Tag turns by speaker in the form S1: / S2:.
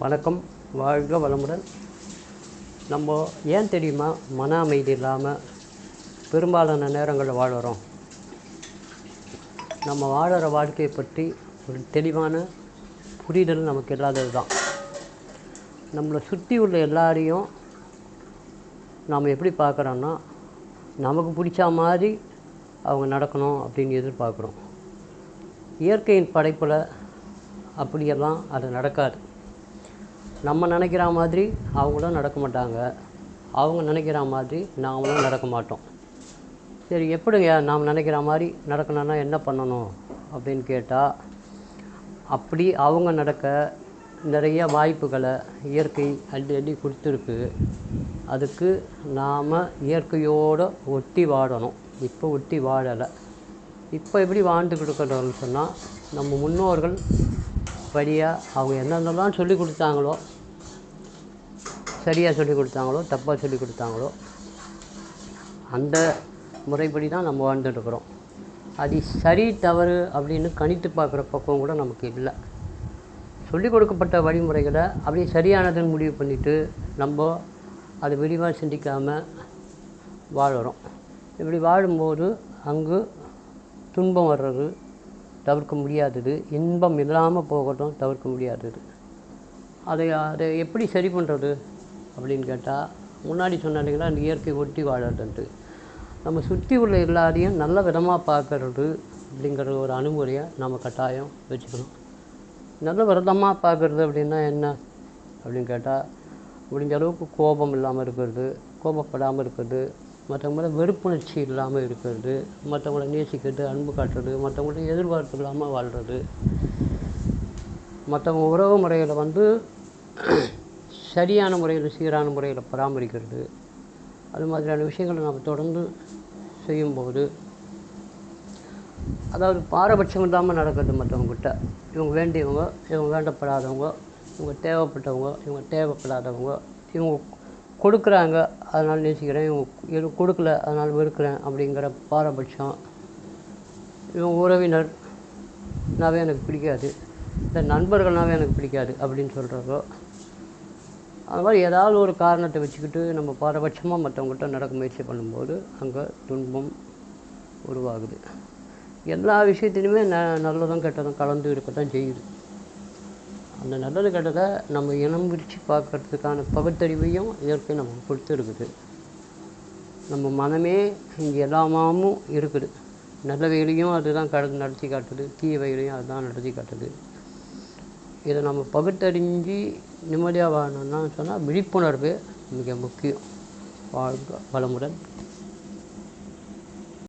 S1: வணக்கம். வாழ்க வளமுடன். நம்ம ஏன் தெரியுமா? மன அமைதி இல்லாமல் பெரும்பாலான நேரங்களில் வாழுறோம். நம்ம வாழற வாழ்க்கையை பற்றி ஒரு தெளிவான புரிதல் நமக்கு இல்லாதது தான் நம்மளை சுற்றி உள்ள எல்லாரையும் நாம் எப்படி பார்க்குறோன்னா நமக்கு பிடிச்ச மாதிரி அவங்க நடக்கணும் அப்படின்னு எதிர்பார்க்குறோம். இயற்கையின் படைப்பில் அப்படியெல்லாம் அது நடக்காது. நம்ம நினைக்கிற மாதிரி அவங்களும் நடக்க மாட்டாங்க. அவங்க நினைக்கிற மாதிரி நாமளும் நடக்க மாட்டோம். சரி எப்படிங்க நாம் நினைக்கிற மாதிரி நடக்கணும்னா என்ன பண்ணணும் அப்படின்னு கேட்டால் அப்படி அவங்க நடக்க நிறைய வாய்ப்புகளை இயற்கை அள்ளி அள்ளி கொடுத்துருக்கு. அதுக்கு நாம் இயற்கையோடு ஒட்டி வாழணும். இப்போ ஒட்டி வாழலை. இப்போ எப்படி வாழ்ந்துக்கிட்டு இருக்கிறோம்னு சொன்னால் நம்ம முன்னோர்கள் படியாக அவங்க என்னென்னலாம் சொல்லி கொடுத்தாங்களோ சரியாக சொல்லி கொடுத்தாங்களோ தப்பாக சொல்லி கொடுத்தாங்களோ அந்த முறைப்படி தான் நம்ம வாழ்ந்துட்டுருக்குறோம். அது சரி தவறு அப்படின்னு கணித்து பார்க்குற பக்கம் கூட நமக்கு இல்லை. சொல்லிக் கொடுக்கப்பட்ட வழிமுறைகளை அப்படியே சரியானதுன்னு முடிவு பண்ணிவிட்டு நம்ம அதை விரிவாக சிந்திக்காமல் வாழுறோம். இப்படி வாழும்போது அங்கு துன்பம் வர்றது தவிர்க்க முடியாதது. இன்பம் இல்லாமல் போகட்டும் தவிர்க்க முடியாதது. அதை அதை எப்படி சரி பண்ணுறது அப்படின்னு கேட்டால் முன்னாடி சொன்னாங்களா அந்த இயற்கை ஒட்டி வாழறதுன்ட்டு. நம்ம சுற்றி உள்ள எல்லாரையும் நல்ல விதமாக பார்க்கறது அப்படிங்கிற ஒரு அணுகுமுறையை நம்ம கட்டாயம் வச்சுக்கணும். நல்ல விரதமாக பார்க்குறது அப்படின்னா என்ன அப்படின்னு கேட்டால் முடிஞ்ச அளவுக்கு கோபம் இல்லாமல் இருக்கிறது கோபப்படாமல் இருக்கிறது மற்றவங்கள வெறுப்புணர்ச்சி இல்லாமல் இருக்கிறது மற்றவங்கள நேசிக்கிறது அன்பு காட்டுறது மற்றவங்கள்ட்ட எதிர்பார்ப்பு இல்லாமல் வாழ்கிறது மற்றவங்க உறவு முறையில் வந்து சரியான முறையில் சீரான முறையில் பராமரிக்கிறது. அது மாதிரியான விஷயங்களை நாம் தொடர்ந்து செய்யும்போது அதாவது பாரபட்சம் இல்லாமல் நடக்கிறது மற்றவங்ககிட்ட. இவங்க வேண்டியவங்க இவங்க வேண்டப்படாதவங்க இவங்க தேவைப்பட்டவங்க இவங்க தேவைப்படாதவங்க இவங்க கொடுக்குறாங்க அதனால் நேசிக்கிறேன் இவங்க கொடுக்கல அதனால் வெறுக்கிறேன் அப்படிங்கிற பாரபட்சம். இவங்க உறவினர் நாவே எனக்கு பிடிக்காது. இந்த நண்பர்கள்னாவே எனக்கு பிடிக்காது அப்படின்னு சொல்கிறதோ அது மாதிரி ஏதாவது ஒரு காரணத்தை வச்சுக்கிட்டு நம்ம பாரபட்சமாக மற்றவங்ககிட்ட நடக்க முயற்சி பண்ணும்போது அங்கே துன்பம் உருவாகுது. எல்லா விஷயத்துலையுமே ந நல்லதும் கெட்டதும் கலந்து இருக்க தான் செய்யுது. அந்த நல்லது கெட்டதை நம்ம இனம் பிரித்து பார்க்கறதுக்கான பகுத்தறிவையும் இயற்கை நமக்கு கொடுத்துருக்குது. நம்ம மனமே இங்கே எல்லாமும் இருக்குது. நல்ல வகையிலையும் அதுதான் கடந்து நடத்தி காட்டுது. தீய வகையிலையும் அதுதான் நடத்தி காட்டுது. இதை நம்ம பகுத்தறிஞ்சு நிம்மதியாக வாழணும்னா சொன்னால் விழிப்புணர்வு மிக முக்கியம். வாழ்க வளமுடன்.